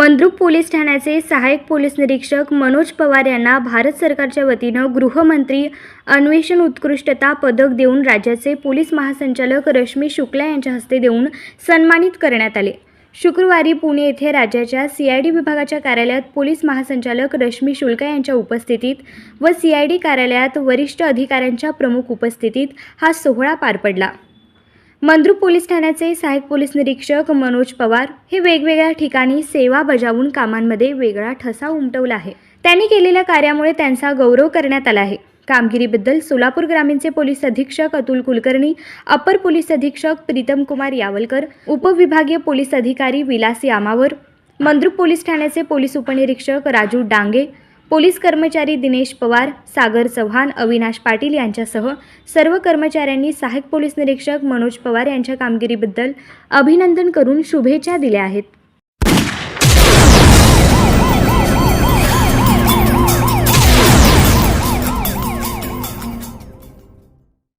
Mandrup police ठाण्याचे सहाय्यक police निरीक्षक मनोज पवार यांना भारत सरकारच्या वतीनं गृहमंत्री अन्वेषण उत्कृष्टता पदक देऊन राज्याचे पोलीस महासंचालक रश्मी शुक्ला यांच्या हस्ते देऊन सन्मानित करण्यात आले. शुक्रवारी पुणे येथे राज्याच्या सीआयडी विभागाच्या कार्यालयात पोलीस महासंचालक रश्मी शुल्का यांच्या उपस्थितीत व सीआयडी कार्यालयात वरिष्ठ अधिकाऱ्यांच्या प्रमुख उपस्थितीत हा सोहळा पार पडला. मंद्रुप पोलीस ठाण्याचे सहाय्यक पोलीस निरीक्षक मनोज पवार हे वेगवेगळ्या ठिकाणी सेवा बजावून कामांमध्ये वेगळा ठसा उमटवला आहे. त्यांनी केलेल्या कार्यामुळे त्यांचा गौरव करण्यात आला आहे. कामगिरीबद्दल सोलापूर ग्रामीणचे पोलीस अधीक्षक अतुल कुलकर्णी अपर पोलीस अधीक्षक प्रीतम कुमार यावलकर उपविभागीय पोलीस अधिकारी विलास यामावर मंद्रुप पोलीस ठाण्याचे पोलीस उपनिरीक्षक राजू डांगे पोलीस कर्मचारी दिनेश पवार सागर चव्हाण अविनाश पाटील यांच्यासह सर्व कर्मचाऱ्यांनी सहाय्यक पोलीस निरीक्षक मनोज पवार यांच्या कामगिरीबद्दल अभिनंदन करून शुभेच्छा दिल्या आहेत.